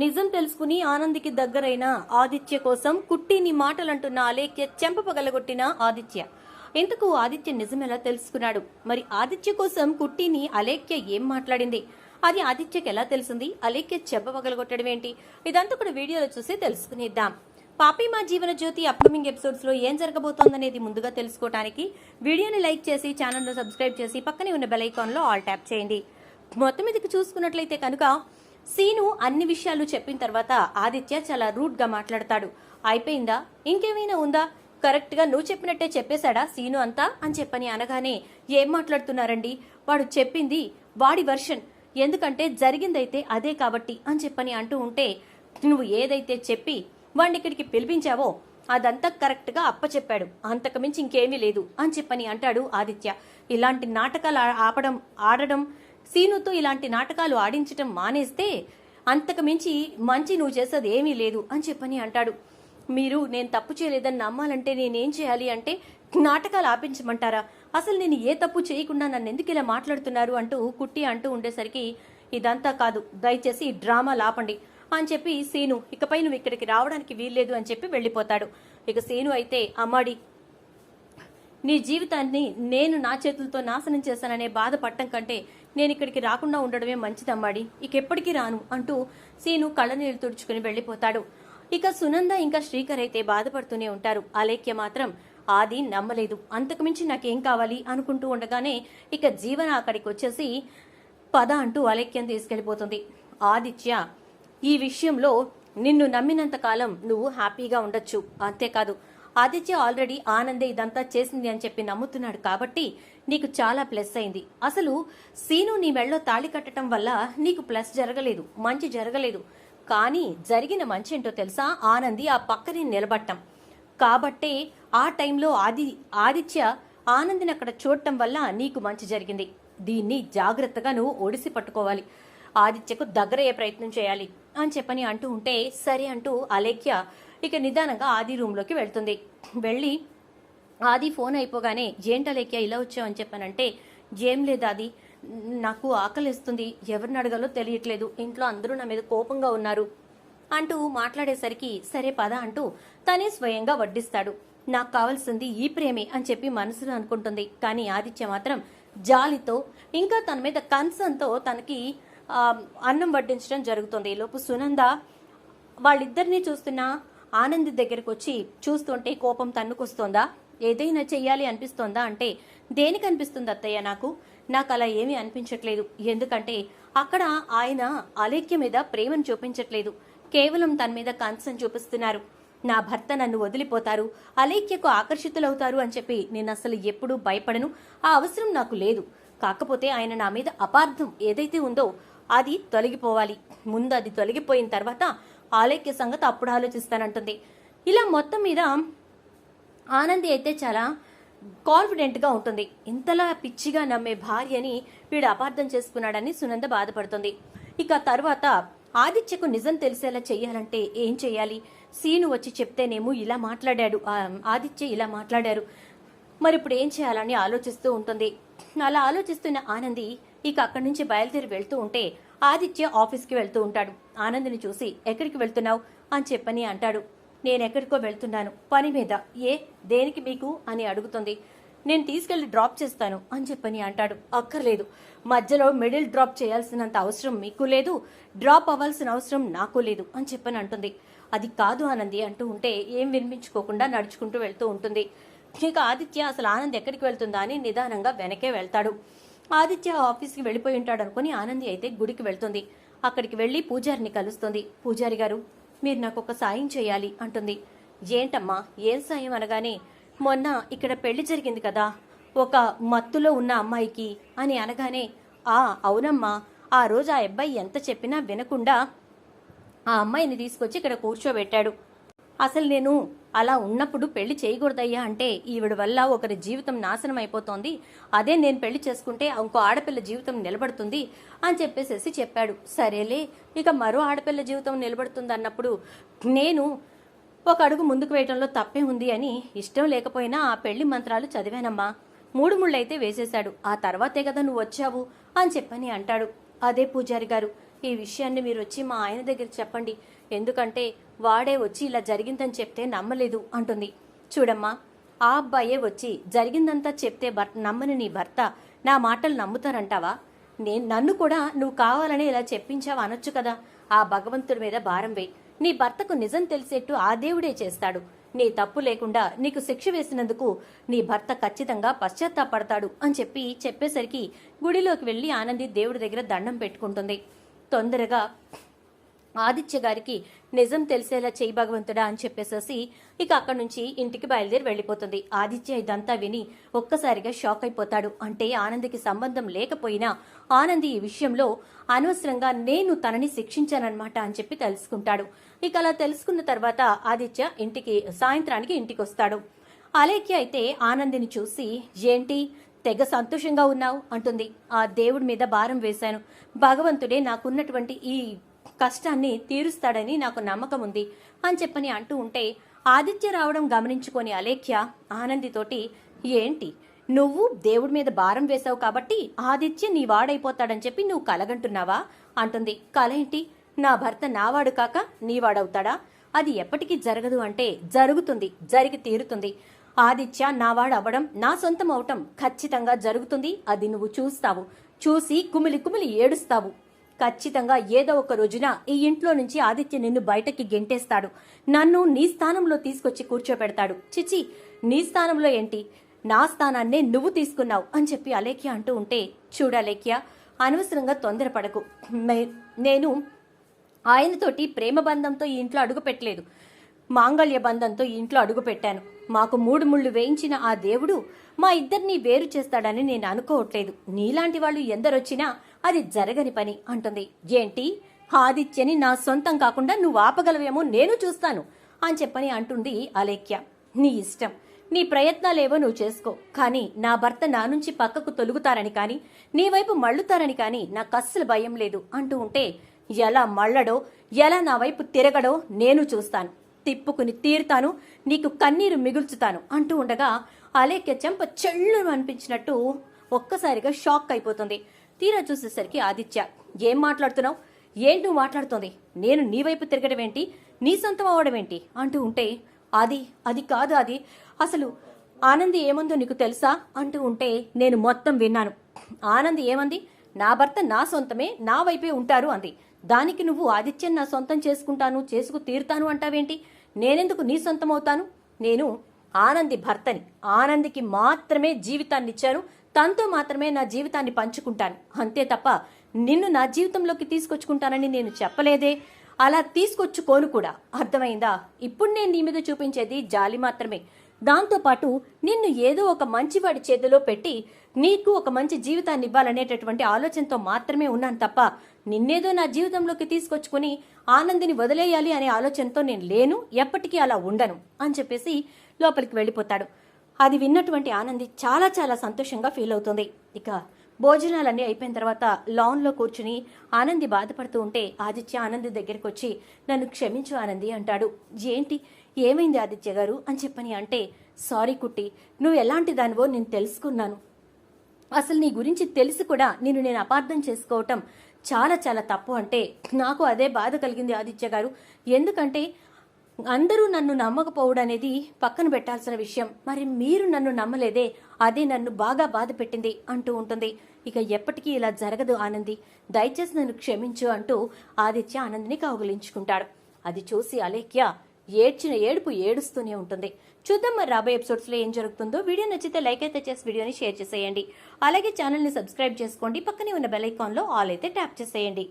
నిజం తెలుసుకుని ఆనందికి దగ్గరైన ఆదిత్య కోసం కుట్టిని మాటలంటున్న అలేఖ్య చెంప పగలగొట్టిన ఆదిత్య. ఇంతకు ఆదిత్య నిజమెలా తెలుసుకున్నాడు? మరి ఆదిత్య కోసం కుట్టిని అలేఖ్య ఏం మాట్లాడింది? అది ఆదిత్యకి ఎలా తెలిసింది? అలేఖ్య చెంప పగలగొట్టడం ఏంటి? ఇదంతా కూడా వీడియోలో చూసి తెలుసుకునేద్దాం. పాపి మా జీవన జ్యోతి అప్కమింగ్ ఎపిసోడ్స్లో ఏం జరగబోతోందనేది ముందుగా తెలుసుకోవడానికి వీడియోని లైక్ చేసి ఛానల్ను సబ్స్క్రైబ్ చేసి పక్కనే ఉన్న బెల్ ఐకాన్లో ఆల్ ట్యాప్ చేయండి. మొత్తం మీదకి చూసుకున్నట్లయితే కనుక సీను అన్ని విషయాలు చెప్పిన తర్వాత ఆదిత్య చాలా రూట్గా మాట్లాడతాడు. అయిపోయిందా? ఇంకేమైనా ఉందా? కరెక్ట్గా నువ్వు చెప్పినట్టే చెప్పేశాడా సీను అంతా? అని చెప్పని అనగానే ఏం మాట్లాడుతున్నారండి? వాడు చెప్పింది వాడి వర్షన్. ఎందుకంటే జరిగిందైతే అదే కాబట్టి అని చెప్పని అంటూ ఉంటే నువ్వు ఏదైతే చెప్పి వాడిని ఇక్కడికి పిలిపించావో అదంతా కరెక్ట్గా అప్పచెప్పాడు. అంతకుమించి ఇంకేమీ లేదు అని చెప్పని అంటాడు ఆదిత్య. ఇలాంటి నాటకాలు ఆపడం ఆడడం సీనుతో ఇలాంటి నాటకాలు ఆడించటం మానేస్తే అంతకు మించి మంచి నువ్వు చేసేది ఏమీ లేదు అని చెప్పని అంటాడు. మీరు నేను తప్పు చేయలేదని నమ్మాలంటే నేనేం చేయాలి అంటే నాటకాలు ఆపించమంటారా? అసలు నేను ఏ తప్పు చేయకుండా నన్ను ఎందుకు ఇలా మాట్లాడుతున్నారు అంటూ కుట్టి అంటూ ఉండేసరికి ఇదంతా కాదు దయచేసి ఈ లాపండి అని చెప్పి సీను ఇకపై నువ్వు ఇక్కడికి రావడానికి వీల్లేదు అని చెప్పి వెళ్ళిపోతాడు. ఇక సీను అయితే అమ్మాడి నీ జీవితాన్ని నేను నా చేతులతో నాశనం చేశాననే బాధ పట్టం కంటే నేను ఇక్కడికి రాకుండా ఉండడమే మంచిదమ్మాడి ఇకెప్పటికీ రాను అంటూ సీను కళ్ళనీళ్ళు తుడుచుకుని వెళ్ళిపోతాడు. ఇక సునంద ఇంకా శ్రీకర్ అయితే బాధపడుతూనే ఉంటారు. అలేఖ్య మాత్రం ఆది నమ్మలేదు. అంతకుమించి నాకేం కావాలి? అనుకుంటూ ఉండగానే ఇక జీవన అక్కడికి వచ్చేసి పద అంటూ అలేఖ్యం తీసుకెళ్ళిపోతుంది ఆదిత్య ఈ విషయంలో నిన్ను నమ్మినంత కాలం నువ్వు హ్యాపీగా ఉండొచ్చు. అంతేకాదు ఆదిత్య ఆల్రెడీ ఆనందే ఇదంతా చేసింది అని చెప్పి నమ్ముతున్నాడు కాబట్టి నీకు చాలా ప్లస్ అయింది. అసలు సీను నీ మెళ్ళో తాళి కట్టడం వల్ల నీకు ప్లస్ జరగలేదు మంచి జరగలేదు. కానీ జరిగిన మంచి ఏంటో తెలుసా? ఆనంది ఆ పక్కనే నిలబట్టం కాబట్టే ఆ టైంలో ఆది ఆదిత్య ఆనందిని అక్కడ చూడటం వల్ల నీకు మంచి జరిగింది. దీన్ని జాగ్రత్తగా నువ్వు ఒడిసి పట్టుకోవాలి. ఆదిత్యకు దగ్గరయ్యే ప్రయత్నం చేయాలి అని చెప్పని అంటూ ఉంటే సరే అంటూ అలేఖ్య ఇక నిదానంగా ఆది రూమ్లోకి వెళ్తుంది. వెళ్ళి ఆది ఫోన్ అయిపోగానే ఏంటలేఖ్య ఇలా వచ్చావని చెప్పానంటే ఏం లేదు అది నాకు ఆకలిస్తుంది. ఎవరిని అడగాలో తెలియట్లేదు. ఇంట్లో అందరూ నా మీద కోపంగా ఉన్నారు అంటూ మాట్లాడేసరికి సరే పద అంటూ తనే స్వయంగా వడ్డిస్తాడు. నాకు కావాల్సింది ఈ ప్రేమే అని చెప్పి మనసులో అనుకుంటుంది. కానీ ఆదిత్య మాత్రం జాలితో ఇంకా తన మీద కన్సర్న్తో తనకి అన్నం వడ్డించడం జరుగుతుంది. ఈలోపు సునంద వాళ్ళిద్దరినీ చూస్తున్న ఆనంద్ దగ్గరకు వచ్చి చూస్తుంటే కోపం తన్నుకొస్తోందా? ఏదైనా చెయ్యాలి అనిపిస్తోందా అంటే దేనికి అనిపిస్తుంది అత్తయ్య నాకు? నాకు అలా ఏమీ అనిపించట్లేదు. ఎందుకంటే అక్కడ ఆయన అలేఖ్య మీద ప్రేమను చూపించట్లేదు. కేవలం తన మీద కన్సన్ చూపిస్తున్నారు. నా భర్త నన్ను వదిలిపోతారు. అలేఖ్యకు ఆకర్షితులవుతారు అని చెప్పి నేను అసలు ఎప్పుడూ భయపడను. ఆ అవసరం నాకు లేదు. కాకపోతే ఆయన నా మీద అపార్థం ఏదైతే ఉందో అది తొలగిపోవాలి. ముందు అది తొలగిపోయిన తర్వాత ఆలోక్య సంగతి అప్పుడు ఆలోచిస్తానంటుంది. ఇలా మొత్తం మీద ఆనంది అయితే చాలా కాన్ఫిడెంట్గా ఉంటుంది. ఇంతలా పిచ్చిగా నమ్మే భార్యని వీడు అపార్థం చేసుకున్నాడని సునంద బాధపడుతుంది. ఇక తర్వాత ఆదిత్యకు నిజం తెలిసేలా చేయాలంటే ఏం చేయాలి సీను వచ్చి చెప్తేనేమో ఇలా మాట్లాడాడు. ఆదిత్య ఇలా మాట్లాడారు. మరి ఇప్పుడు ఏం చేయాలని ఆలోచిస్తూ ఉంటుంది. అలా ఆలోచిస్తున్న ఆనంది ఇక అక్కడి నుంచి బయలుదేరి వెళ్తూ ఉంటే ఆదిత్య ఆఫీస్కి వెళ్తూ ఉంటాడు. ఆనందిని చూసి ఎక్కడికి వెళ్తున్నావు? అని చెప్పని అంటాడు. నేను ఎక్కడికో వెళ్తున్నాను. పని మీద. ఏ? దేనికి మీకు? అని అడుగుతుంది. నేను తీసుకెళ్ళి డ్రాప్ చేస్తాను. అని చెప్పని అంటాడు. అక్కర్లేదు. మధ్యలో మిడిల్ డ్రాప్ చేయాల్సినంత అవసరం మీకు లేదు. డ్రాప్ అవ్వాల్సిన అవసరం నాకు లేదు. అని చెప్పని అంటుంది. అది కాదు ఆనంది అంటూ ఉంటే ఏం వినిపించుకోకుండా నడుచుకుంటూ వెళ్తూ ఉంటుంది. ఇక ఆదిత్య అసలు ఆనంద్ ఎక్కడికి వెళ్తుందా అని నిదానంగా వెనకే వెళ్తాడు. ఆదిత్య ఆఫీస్కి వెళ్ళిపోయి ఉంటాడు అనుకుని ఆనంది అయితే గుడికి వెళ్తుంది. అక్కడికి వెళ్ళి పూజారిని కలుస్తుంది. పూజారి గారు మీరు నాకు ఒక సాయం చేయాలి అంటుంది. ఏంటమ్మా ఏం సాయం అనగానే మొన్న ఇక్కడ పెళ్ళి జరిగింది కదా ఒక మత్తులో ఉన్న అమ్మాయికి అని అనగానే ఆ అవునమ్మా ఆ రోజు ఆ అబ్బాయి ఎంత చెప్పినా వినకుండా ఆ అమ్మాయిని తీసుకొచ్చి ఇక్కడ కూర్చోబెట్టాడు. అసలు నేను అలా ఉన్నప్పుడు పెళ్ళి చేయకూడదయ్యా అంటే ఈవిడ వల్ల ఒకరి జీవితం నాశనం అయిపోతోంది. అదే నేను పెళ్ళి చేసుకుంటే ఇంకో ఆడపిల్ల జీవితం నిలబడుతుంది అని చెప్పేసేసి చెప్పాడు. సరేలే ఇక మరో ఆడపిల్ల జీవితం నిలబడుతుంది అన్నప్పుడు నేను ఒక అడుగు ముందుకు వేయటంలో తప్పే ఉంది అని ఇష్టం లేకపోయినా ఆ పెళ్ళి మంత్రాలు చదివానమ్మా. మూడు ముళ్ళైతే వేసేశాడు. ఆ తర్వాతే కదా నువ్వు వచ్చావు అని చెప్పని అంటాడు. అదే పూజారి గారు. ఈ విషయాన్ని మీరు వచ్చి మా ఆయన దగ్గర చెప్పండి. ఎందుకంటే వాడే వచ్చి ఇలా జరిగిందని చెప్తే నమ్మలేదు అంటుంది. చూడమ్మా ఆ అబ్బాయే వచ్చి జరిగిందంతా చెప్తే భర్త నమ్మని నీ భర్త నా మాటలు నమ్ముతారంటావా? నేను నన్ను కూడా నువ్వు కావాలని ఇలా చెప్పించావు అనొచ్చు కదా? ఆ భగవంతుడి మీద భారం వేయి. నీ భర్తకు నిజం తెలిసేట్టు ఆ దేవుడే చేస్తాడు. నీ తప్పు లేకుండా నీకు శిక్ష వేసినందుకు నీ భర్త ఖచ్చితంగా పశ్చాత్తాపడతాడు అని చెప్పి చెప్పేసరికి గుడిలోకి వెళ్ళి ఆనంది దేవుడి దగ్గర దండం పెట్టుకుంటుంది. తొందరగా ఆదిత్య గారికి నిజం తెలిసేలా చేయి భగవంతుడా అని చెప్పేసేసి ఇక అక్కడి నుంచి ఇంటికి బయలుదేరి వెళ్ళిపోతుంది. ఆదిత్య ఇదంతా విని ఒక్కసారిగా షాక్ అయిపోతాడు. అంటే ఆనందికి సంబంధం లేకపోయినా ఆనంది ఈ విషయంలో అనవసరంగా నేను తనని శిక్షించానన్నమాట అని చెప్పి తెలుసుకుంటాడు. ఇక అలా తెలుసుకున్న తర్వాత ఆదిత్య ఇంటికి సాయంత్రానికి ఇంటికి వస్తాడు అలేఖ్య అయితే ఆనందిని చూసి ఏంటి? తెగ సంతోషంగా ఉన్నావు అంటుంది. ఆ దేవుడి మీద భారం వేశాను. భగవంతుడే నాకున్నటువంటి ఈ కష్టాన్ని తీరుస్తాడని నాకు నమ్మకం ఉంది అని చెప్పని అంటూ ఉంటే ఆదిత్య రావడం గమనించుకొని అలేఖ్య ఆనందితోటి ఏంటి? నువ్వు దేవుడి మీద భారం వేశావు కాబట్టి ఆదిత్య నీ వాడైపోతాడని చెప్పి నువ్వు కలగంటున్నావా? అంటుంది. కల ఏంటి? నా భర్త నావాడు కాక నీవాడవుతాడా? అది ఎప్పటికీ జరగదు అంటే జరుగుతుంది జరిగి తీరుతుంది. ఆదిత్య నావాడు అవ్వడం నా సొంతం అవటం ఖచ్చితంగా జరుగుతుంది. అది నువ్వు చూస్తావు. చూసి కుమిలి కుమిలి ఏడుస్తావు. ఖచ్చితంగా ఏదో ఒక రోజున ఈ ఇంట్లో నుంచి ఆదిత్య నిన్ను బయటకి గెంటేస్తాడు. నన్ను నీ స్థానంలో తీసుకొచ్చి కూర్చోపెడతాడు. చిచి నీ స్థానంలో ఏంటి? నా స్థానాన్నే నువ్వు తీసుకున్నావు అని చెప్పి అలేఖ్య అంటూ ఉంటే చూడలేఖ్య అనవసరంగా తొందరపడకు. నేను ఆయనతోటి ప్రేమ బంధంతో ఈ ఇంట్లో అడుగు పెట్టలేదు మాంగళ్య బంధంతో ఇంట్లో అడుగుపెట్టాను మాకు మూడు ముళ్ళు వేయించిన ఆ దేవుడు మా ఇద్దరిని వేరు చేస్తాడని నేను అనుకోవట్లేదు. నీలాంటి వాళ్ళు ఎందరొచ్చినా అది జరగని పని అంటుంది. ఏంటి? ఆదిత్యని నా సొంతం కాకుండా నువ్వు ఆపగలవేమో నేను చూస్తాను అని చెప్పని అంటుంది అలేఖ్య. నీ ఇష్టం. నీ ప్రయత్నాలేవో నువ్వు చేసుకో. కానీ నా భర్త నా నుంచి పక్కకు తొలుగుతారని కానీ నీ వైపు మళ్ళుతారని కానీ నాకు అస్సలు భయం లేదు అంటూ ఉంటే ఎలా మళ్ళడో ఎలా నా వైపు తిరగడో నేను చూస్తాను. తిప్పుకుని తీరుతాను నీకు కన్నీరు మిగుల్చుతాను అంటూ ఉండగా అలేఖ్య చెంప చెళ్ళు అనిపించినట్టు ఒక్కసారిగా షాక్ అయిపోతుంది. తీరా చూసేసరికి ఆదిత్య ఏం మాట్లాడుతున్నావు? ఏంటి నువ్వు మాట్లాడుతోంది? నేను నీ వైపు తిరగడం ఏంటి? నీ సొంతం అవ్వడం ఏంటి? అంటూ ఉంటే అది అది కాదు అది అసలు ఆనంది ఏముందో నీకు తెలుసా? అంటూ ఉంటే నేను మొత్తం విన్నాను. ఆనంది ఏమంది? నా భర్త నా సొంతమే నా వైపే ఉంటారు అంది. దానికి నువ్వు ఆదిత్యం నా సొంతం చేసుకుంటాను చేసుకు తీరుతాను అంటావేంటి? నేనెందుకు నీ సొంతం అవుతాను నేను ఆనంది భర్తని. ఆనందికి మాత్రమే జీవితాన్ని ఇచ్చాను తనతో మాత్రమే నా జీవితాన్ని పంచుకుంటాను. అంతే తప్ప నిన్ను నా జీవితంలోకి తీసుకొచ్చుకుంటానని నేను చెప్పలేదే. అలా తీసుకొచ్చుకోను కూడా. అర్థమైందా? ఇప్పుడు నేను నీ మీద చూపించేది జాలి మాత్రమే. దాంతోపాటు నిన్ను ఏదో ఒక మంచివాడి చేతిలో పెట్టి నీకు ఒక మంచి జీవితాన్ని ఇవ్వాలనేటటువంటి ఆలోచనతో మాత్రమే ఉన్నాను తప్ప నిన్నేదో నా జీవితంలోకి తీసుకొచ్చుకుని ఆనందిని వదిలేయాలి అనే ఆలోచనతో నేను లేను ఎప్పటికీ అలా ఉండను అని చెప్పేసి లోపలికి వెళ్ళిపోతాడు. అది విన్నటువంటి ఆనంది చాలా చాలా సంతోషంగా ఫీల్ అవుతుంది. ఇక భోజనాలన్నీ అయిపోయిన తర్వాత లాన్లో కూర్చుని ఆనంది బాధపడుతూ ఉంటే ఆదిత్య ఆనంది దగ్గరికి వచ్చి నన్ను క్షమించు ఆనంది అంటాడు. ఏంటి? ఏమైంది ఆదిత్య గారు? అని చెప్పని అంటే సారీ కుట్టి నువ్వు ఎలాంటి దానివో నేను తెలుసుకున్నాను. అసలు నీ గురించి తెలిసి కూడా నేను నేను అపార్థం చేసుకోవటం చాలా చాలా తప్పు అంటే నాకు అదే బాధ కలిగింది ఆదిత్య గారు. ఎందుకంటే అందరూ నన్ను నమ్మకపోవడం అనేది పక్కన పెట్టాల్సిన విషయం. మరి మీరు నన్ను నమ్మలేదే అదే నన్ను బాగా బాధ పెట్టింది అంటూ ఉంటుంది. ఇక ఎప్పటికీ ఇలా జరగదు ఆనంది. దయచేసి నన్ను క్షమించు అంటూ ఆదిత్య ఆనందిని కౌగులించుకుంటాడు. అది చూసి అలేఖ్య ఏడ్చిన ఏడుపు ఏడుస్తూనే ఉంటుంది. చూద్దాం మరి రాబోయే ఎపిసోడ్స్లో ఏం జరుగుతుందో. వీడియో నచ్చితే లైక్ అయితే చేసి వీడియోని షేర్ చేసేయండి. అలాగే ఛానల్ని సబ్స్క్రైబ్ చేసుకోండి. పక్కనే ఉన్న బెల్ ఐకాన్లో ఆల్ అయితే ట్యాప్ చేసేయండి.